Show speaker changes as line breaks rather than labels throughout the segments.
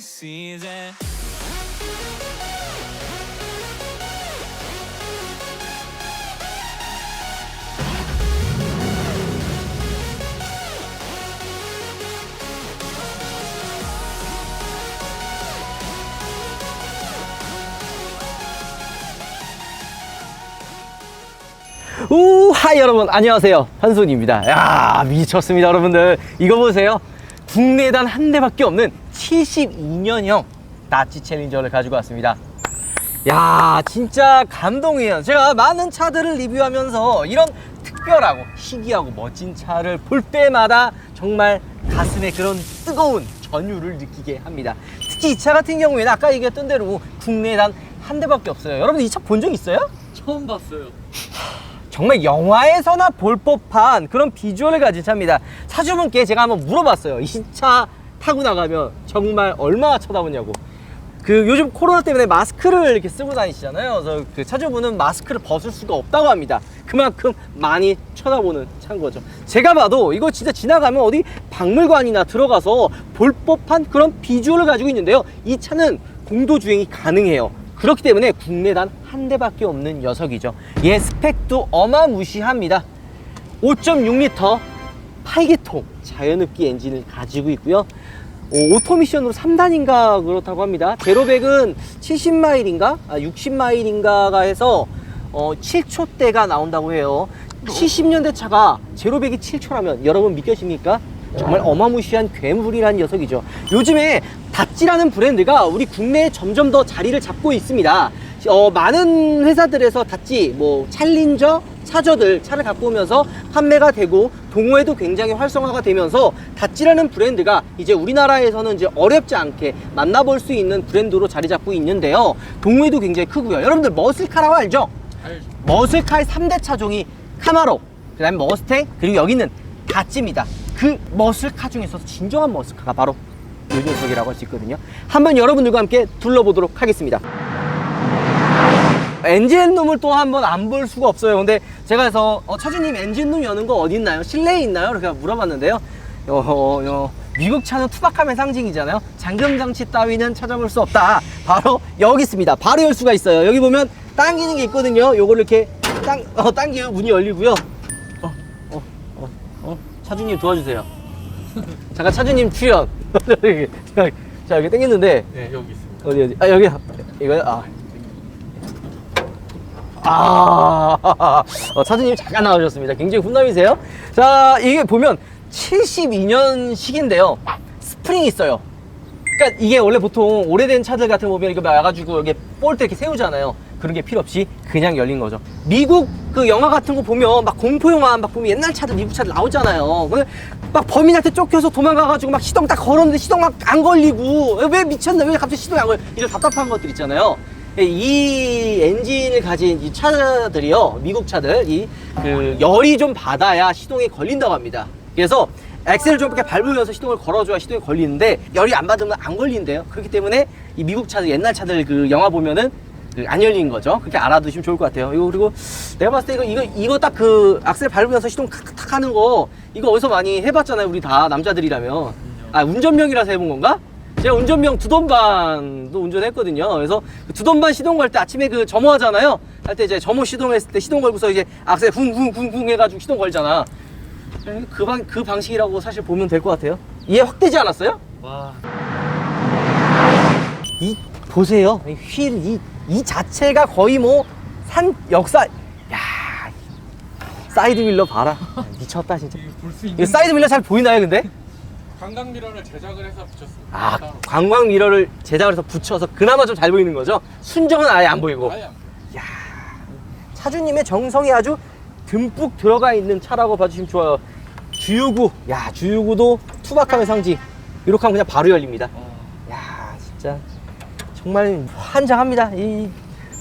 season.
우 하이 여러분. 안녕하세요. 한손입니다. 야 미쳤습니다 여러분들. 이거 보세요. 국내단 한 대밖에 없는 72년형 나치 챌린저를 가지고 왔습니다 야 진짜 감동이에요 제가 많은 차들을 리뷰하면서 이런 특별하고 희귀하고 멋진 차를 볼 때마다 정말 가슴에 그런 뜨거운 전율을 느끼게 합니다 특히 이 차 같은 경우에는 아까 얘기했던 대로 국내단 한 대밖에 없어요 여러분 이 차 본 적 있어요?
처음 봤어요.
정말 영화에서나 볼 법한 그런 비주얼을 가진 차입니다. 사주분께 제가 한번 물어봤어요. 이 차 타고 나가면 정말 얼마나 쳐다보냐고. 그 요즘 코로나 때문에 마스크를 이렇게 쓰고 다니시잖아요. 그래서 그 차주분은 마스크를 벗을 수가 없다고 합니다. 그만큼 많이 쳐다보는 거죠. 제가 봐도 이거 진짜 지나가면 어디 박물관이나 들어가서 볼 법한 그런 비주얼을 가지고 있는데요. 이 차는 공도 주행이 가능해요. 그렇기 때문에 국내단 한 대밖에 없는 녀석이죠. 얘 스펙도 어마무시합니다. 5.6L 8기통 자연흡기 엔진을 가지고 있고요. 오, 오토미션으로 3단인가 그렇다고 합니다. 제로백은 70마일인가? 아, 60마일인가가 해서 어, 7초대가 나온다고 해요. 70년대 차가 제로백이 7초라면 여러분 믿겨집니까? 정말 어마무시한 괴물이라는 녀석이죠. 요즘에 다찌라는 브랜드가 우리 국내에 점점 더 자리를 잡고 있습니다. 어, 많은 회사들에서 다찌, 뭐 챌린저, 차저들 차를 갖고 오면서 판매가 되고 동호회도 굉장히 활성화가 되면서 다찌라는 브랜드가 이제 우리나라에서는 이제 어렵지 않게 만나볼 수 있는 브랜드로 자리 잡고 있는데요. 동호회도 굉장히 크고요. 여러분들 머슬카라고 알죠?
알죠.
머슬카의 3대 차종이 카마로, 그 다음에 머스탱, 그리고 여기는 다찌입니다. 그 머슬카 중에서 진정한 머슬카가 바로 이 녀석이라고 할 수 있거든요. 한번 여러분들과 함께 둘러보도록 하겠습니다. 엔진룸을 또 한번 안 볼 수가 없어요. 근데 제가 해서 어, 차주님 엔진룸 여는 거 어디 있나요? 실내에 있나요? 이렇게 물어봤는데요. 어, 어, 어, 미국 차는 투박함의 상징이잖아요. 잠금 장치 따위는 찾아볼 수 없다. 바로 여기 있습니다. 바로 열 수가 있어요. 여기 보면 당기는 게 있거든요. 요거를 이렇게 당, 어, 당기면 문이 열리고요. 어, 어, 어, 어, 차주님 도와주세요. 잠깐 차주님 출연. 자, 여기 당겼는데
네, 여기 있습니다.
어디 어디? 아 여기 이거요? 아. 아, 어, 차주님 잠깐 나와주셨습니다. 굉장히 훈남이세요. 자, 이게 보면 72년식인데요. 스프링이 있어요. 그러니까 이게 원래 보통 오래된 차들 같은 거 보면 이거 와가지고 여기 볼트 이렇게 세우잖아요. 그런 게 필요 없이 그냥 열린 거죠. 미국 그 영화 같은 거 보면 막 공포 영화 막 보면 옛날 차들 미국 차들 나오잖아요. 근데 막 범인한테 쫓겨서 도망가가지고 막 시동 딱 걸었는데 시동 막 안 걸리고 왜 미쳤나 왜 갑자기 시동이 안 걸려 이런 답답한 것들 있잖아요. 이 엔진을 가진 이 차들이요 미국 차들 이 그 열이 좀 받아야 시동이 걸린다고 합니다. 그래서 엑셀을 좀 이렇게 밟으면서 시동을 걸어줘야 시동이 걸리는데 열이 안 받으면 안 걸린대요. 그렇기 때문에 이 미국 차들 옛날 차들 그 영화 보면은 그 안 열린 거죠. 그렇게 알아두시면 좋을 것 같아요. 이거 그리고 내가 봤을 때 이거 이거 이거 딱 그 악셀 밟으면서 시동 탁탁 하는 거 이거 어디서 많이 해봤잖아요. 우리 다 남자들이라면 아 운전명이라서 해본 건가? 제가 운전명 두 돈반도 운전했거든요. 그래서 그 두 돈반 시동 걸 때 아침에 그 점호 하잖아요. 할 때 이제 점호 시동했을 때 시동 걸고서 이제 악셀 쿵쿵쿵쿵 해가지고 시동 걸잖아. 그, 방, 그 방식이라고 사실 보면 될 것 같아요. 이해 확 되지 않았어요?
와,
이 보세요. 이 휠, 이, 이 자체가 거의 뭐 산 역사. 야 사이드 밀러 봐라. 미쳤다 진짜.
볼 수 있는
사이드 밀러 잘 보이나요, 근데?
관광 미러를 제작을 해서 붙였습니다.
아,
따로.
관광 미러를 제작을 해서 붙여서 그나마 좀 잘 보이는 거죠. 순정은 아예 안 보이고.
아예
안야 차주님의 정성이 아주 듬뿍 들어가 있는 차라고 봐주시면 좋아요. 주유구, 야 주유구도 투박함의 상징. 이렇게 하면 그냥 바로 열립니다.
어,
야 진짜 정말 환장합니다. 이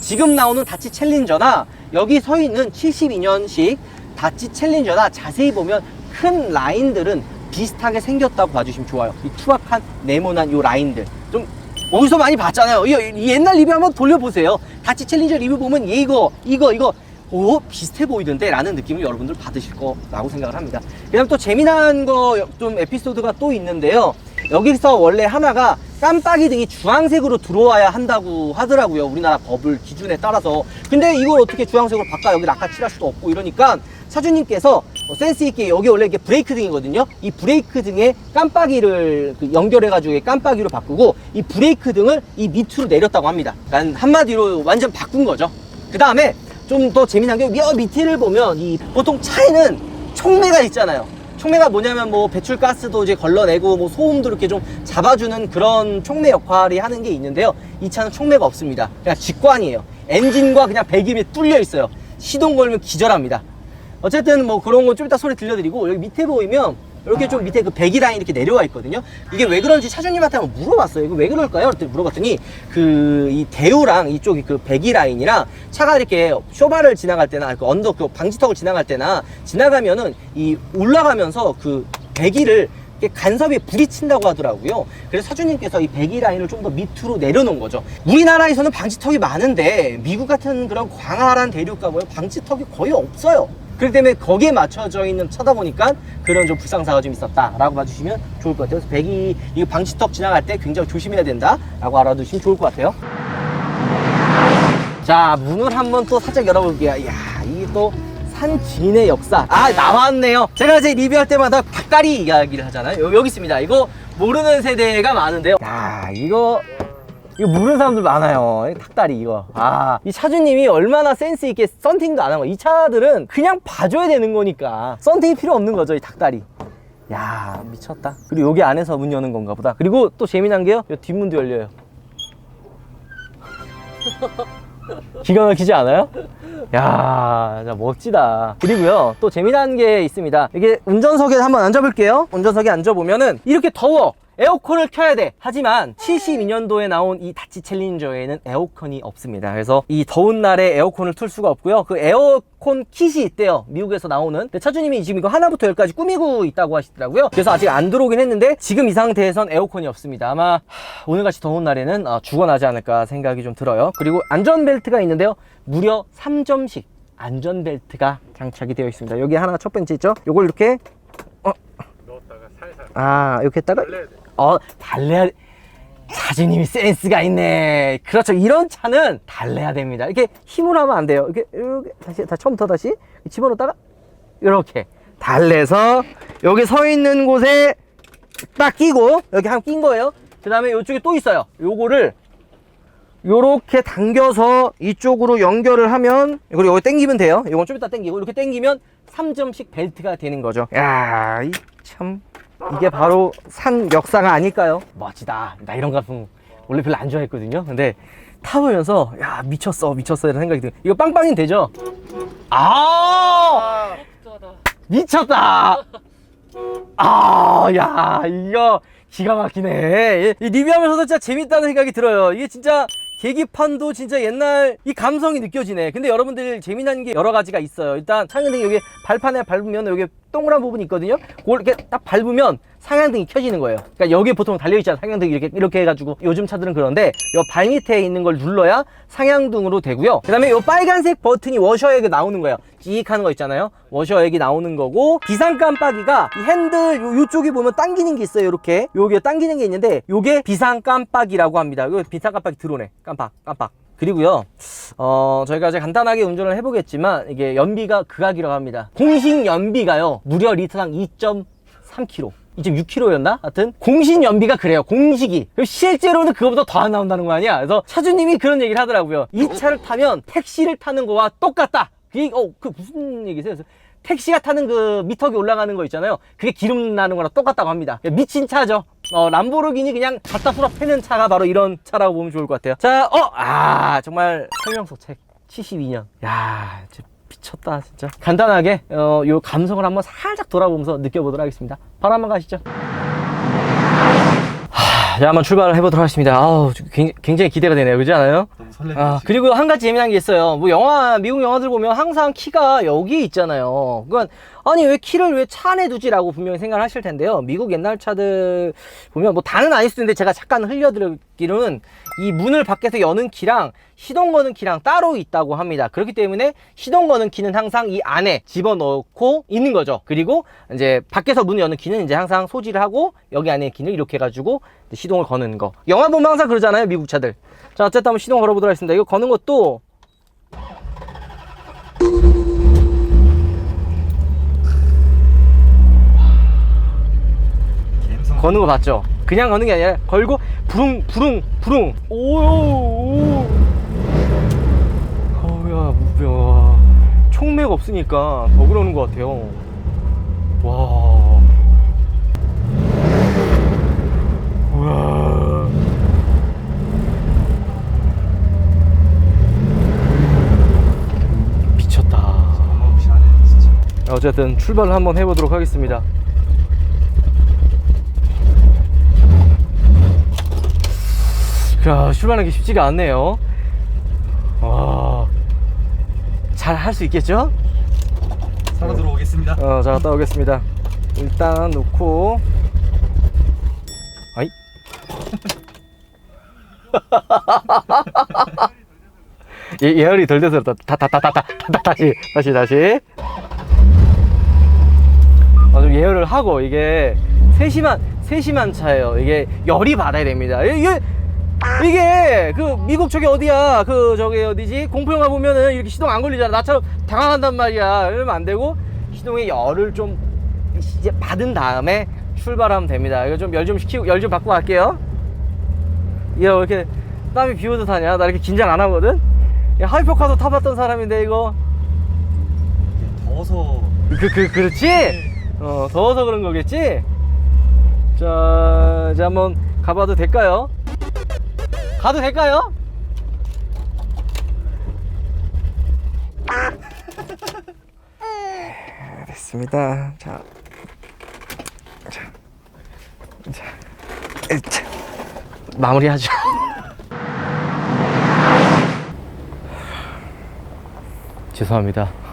지금 나오는 다치 챌린저나 여기 서 있는 72년식 다치 챌린저나 자세히 보면 큰 라인들은 비슷하게 생겼다고 봐주시면 좋아요. 이 투박한 네모난 이 라인들 좀 어디서 많이 봤잖아요. 이, 이 옛날 리뷰 한번 돌려보세요. 다치 챌린저 리뷰 보면 이거 이거 이거 오 비슷해 보이던데 라는 느낌을 여러분들 받으실 거라고 생각을 합니다. 그다음 또 재미난 거 좀 에피소드가 또 있는데요. 여기서 원래 하나가 깜빡이 등이 주황색으로 들어와야 한다고 하더라고요. 우리나라 법을 기준에 따라서. 근데 이걸 어떻게 주황색으로 바꿔? 여기 아까 칠할 수도 없고 이러니까 사주님께서 어, 센스 있게 여기 원래 이게 브레이크 등이거든요. 이 브레이크 등에 깜빡이를 그 연결해가지고 깜빡이로 바꾸고 이 브레이크 등을 이 밑으로 내렸다고 합니다. 그러니까 한마디로 완전 바꾼 거죠. 그 다음에 좀 더 재미난 게여 밑에를 보면 이 보통 차에는 총매가 있잖아요. 총매가 뭐냐면 뭐 배출가스도 이제 걸러내고 뭐 소음도 이렇게 좀 잡아주는 그런 총매 역할이 하는 게 있는데요. 이 차는 총매가 없습니다. 그냥 직관이에요. 엔진과 그냥 배기음이 뚫려 있어요. 시동 걸면 기절합니다. 어쨌든 뭐 그런 건 좀 이따 소리 들려드리고 여기 밑에 보이면 이렇게 좀 밑에 그 배기 라인 이렇게 내려와 있거든요. 이게 왜 그런지 차주님한테 한번 물어봤어요. 이거 왜 그럴까요? 그랬더니 물어봤더니 그 이 대우랑 이쪽이 그 배기 라인이랑 차가 이렇게 쇼바를 지나갈 때나 그 언덕 그 방지턱을 지나갈 때나 지나가면은 이 올라가면서 그 배기를 이렇게 간섭에 부딪힌다고 하더라고요. 그래서 사주님께서 이 배기 라인을 좀 더 밑으로 내려놓은 거죠. 우리나라에서는 방지턱이 많은데 미국 같은 그런 광활한 대륙 가보면 방지턱이 거의 없어요. 그렇기 때문에 거기에 맞춰져 있는 차다 보니까 그런 좀 불상사가 좀 있었다라고 봐주시면 좋을 것 같아요. 그래서 배기 이 방지턱 지나갈 때 굉장히 조심해야 된다라고 알아두시면 좋을 것 같아요. 자 문을 한번 또 살짝 열어볼게요. 이야 이게 또 산진의 역사. 아 나왔네요. 제가 제 리뷰할 때마다 닭다리 이야기를 하잖아요. 여- 여기 있습니다. 이거 모르는 세대가 많은데요. 야 이거 이거 모르는 사람들 많아요. 이 닭다리 이거. 아, 이 차주님이 얼마나 센스 있게 썬팅도 안 한 거. 이 차들은 그냥 봐줘야 되는 거니까 썬팅이 필요 없는 거죠, 이 닭다리. 야, 미쳤다. 그리고 여기 안에서 문 여는 건가 보다. 그리고 또 재미난 게요. 이 뒷문도 열려요. 기가 막히지 않아요? 야, 진짜 멋지다. 그리고요, 또 재미난 게 있습니다. 이게 운전석에 한번 앉아볼게요. 운전석에 앉아보면은 이렇게 더워. 에어컨을 켜야 돼. 하지만 72년도에 나온 이 다치 챌린저에는 에어컨이 없습니다. 그래서 이 더운 날에 에어컨을 틀 수가 없고요. 그 에어컨 kit이 있대요. 미국에서 나오는. 근데 차주님이 지금 이거 하나부터 열까지 꾸미고 있다고 하시더라고요. 그래서 아직 안 들어오긴 했는데 지금 이 상태에선 에어컨이 없습니다. 아마 하, 오늘같이 더운 날에는 어, 죽어나지 않을까 생각이 좀 들어요. 그리고 안전벨트가 있는데요. 무려 3점씩 안전벨트가 장착이 되어 있습니다. 여기 하나 첫 번째 있죠? 요걸 이렇게
넣었다가 살살
아 이렇게 했다가. 어 달래야 사주님이 센스가 있네. 그렇죠. 이런 차는 달래야 됩니다. 이렇게 힘으로 하면 안 돼요. 이렇게 이렇게 다시 다시 처음부터 다시 집어넣다가 이렇게 달래서 여기 서 있는 곳에 딱 끼고 여기 한 낀 거예요. 그 다음에 이쪽에 또 있어요. 요거를 요렇게 당겨서 이쪽으로 연결을 하면 그리고 여기 당기면 돼요. 이건 좀 이따 당기고 이렇게 당기면 3점씩 벨트가 되는 거죠. 야 이 참 이게 바로 산 역사가 아닐까요? 멋지다. 나 이런 가품 원래 별로 안 좋아했거든요. 근데 타보면서 야 미쳤어 미쳤어 이런 생각이 들. 이거 빵빵이 되죠? 아 미쳤다. 아, 야, 이거 기가 막히네. 이 리뷰하면서도 진짜 재밌다는 생각이 들어요. 이게 진짜 계기판도 진짜 옛날 이 감성이 느껴지네. 근데 여러분들 재미난 게 여러 가지가 있어요. 일단 상향등 여기 발판에 밟으면 여기 동그란 부분이 있거든요. 그걸 이렇게 딱 밟으면 상향등이 켜지는 거예요. 그러니까 여기 보통 달려있잖아. 상향등이 이렇게, 이렇게 해가지고 요즘 차들은 그런데 요 발 밑에 있는 걸 눌러야 상향등으로 되고요. 그 다음에 요 빨간색 버튼이 워셔액이 나오는 거예요. 찍 하는 거 있잖아요. 워셔액이 나오는 거고 비상 깜빡이가 이 핸들 요, 요쪽에 보면 당기는 게 있어요. 이렇게 요게 당기는 게 있는데 요게 비상 깜빡이라고 합니다. 요 비상 깜빡이 들어오네. 깜빡 깜빡. 그리고요, 어, 저희가 이제 간단하게 운전을 해보겠지만, 이게 연비가 극악이라고 합니다. 공식 연비가요, 무려 리터당 2.3km. 2.6km였나? 하여튼, 공식 연비가 그래요, 공식이. 실제로는 그거보다 더 안 나온다는 거 아니야? 그래서 차주님이 그런 얘기를 하더라고요. 이 차를 타면 택시를 타는 거와 똑같다. 그게, 어, 그 무슨 얘기세요? 택시가 타는 그 미터기 올라가는 거 있잖아요. 그게 기름 나는 거랑 똑같다고 합니다. 미친 차죠. 어, 람보르기니 그냥 갖다 풀어 패는 차가 바로 이런 차라고 보면 좋을 것 같아요. 자, 어, 아, 정말 설명서 책 72년. 야, 진짜 미쳤다, 진짜. 간단하게, 어, 요 감성을 한번 살짝 돌아보면서 느껴보도록 하겠습니다. 바로 한번 가시죠. 하, 자, 한번 출발을 해보도록 하겠습니다. 아우, 굉- 굉장히 기대가 되네요. 그렇지 않아요?
너무 설레네.
아, 그리고 한 가지 재미난 게 있어요. 뭐 영화, 미국 영화들 보면 항상 키가 여기 있잖아요. 그건 아니 왜 키를 왜 차 안에 두지라고 분명히 생각을 하실 텐데요. 미국 옛날 차들 보면 뭐 다는 아닐 수도 있는데 제가 잠깐 흘려드리기로는 이 문을 밖에서 여는 키랑 시동 거는 키랑 따로 있다고 합니다. 그렇기 때문에 시동 거는 키는 항상 이 안에 집어넣고 있는 거죠. 그리고 이제 밖에서 문 여는 키는 이제 항상 소지를 하고 여기 안에 키는 이렇게 해가지고 시동을 거는 거. 영화 보면 항상 그러잖아요, 미국 차들. 자, 어쨌든 한번 시동 걸어보도록 하겠습니다. 이거 거는 것도 거는 거 봤죠? 그냥 거는 게 아니라 걸고 부릉 부릉 부릉. 오요 어우야 무뼈 총매가 없으니까 더 그러는 것 같아요. 와. 우와. 미쳤다.
진짜.
어쨌든 출발을 한번 해보도록 하겠습니다. 야, 출발하는 게 쉽지가 않네요. 와, 잘 할 수 있겠죠?
살아 들어오겠습니다.
어, 자, 갔다 오겠습니다. 일단 놓고. 아이. 예, 예열이 덜 돼서 그렇다. 다, 다, 다, 다, 다, 다, 다시, 다시, 다시. 아, 좀 예열을 하고, 이게, 세심한, 세심한 차예요. 이게, 열이 받아야 됩니다. 이게, 이게, 그, 미국 저기 어디야? 그, 저기 어디지? 공포 영화 보면은 이렇게 시동 안 걸리잖아. 나처럼 당황한단 말이야. 이러면 안 되고, 시동에 열을 좀, 이제 받은 다음에 출발하면 됩니다. 이거 좀 열 좀 시키고, 열 좀 받고 갈게요. 야, 왜 이렇게 땀이 비 오듯 하냐? 나 이렇게 긴장 안 하거든? 야, 하이퍼카도 타봤던 사람인데, 이거.
더워서
그, 그, 그렇지? 어, 더워서 그런 거겠지? 자, 이제 한번 가봐도 될까요? 가도 될까요? 됐습니다. 자. 자. 자. 자. 마무리하죠. 죄송합니다.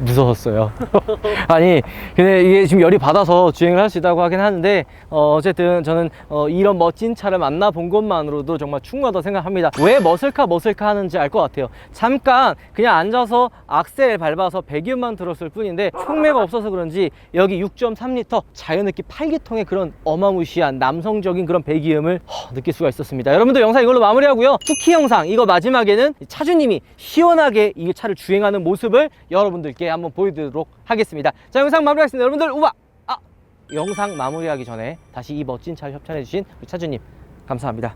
무서웠어요. 아니, 근데 이게 지금 열이 받아서 주행을 할 수 있다고 하긴 하는데, 어, 어쨌든 저는 어, 이런 멋진 차를 만나본 것만으로도 정말 충분하다고 생각합니다. 왜 머슬카 머슬카 하는지 알 것 같아요. 잠깐 그냥 앉아서 악셀 밟아서 배기음만 들었을 뿐인데, 촉매가 없어서 그런지 여기 6.3리터 자연느끼 8기통의 그런 어마무시한 남성적인 그런 배기음을 허, 느낄 수가 있었습니다. 여러분들 영상 이걸로 마무리하고요. 후키 영상, 이거 마지막에는 차주님이 시원하게 이 차를 주행하는 모습을 여러분들 께 한번 보여드리도록 하겠습니다. 자, 영상 마무리하겠습니다. 여러분들, 우와! 아! 영상 마무리하기 전에 다시 이 멋진 차를 협찬해 주신 우리 차주님, 감사합니다.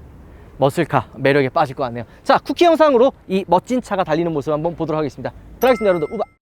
머슬카 매력에 빠질 것 같네요. 자, 쿠키 영상으로 이 멋진 차가 달리는 모습 한번 보도록 하겠습니다. 들어가겠습니다, 여러분들. 우바!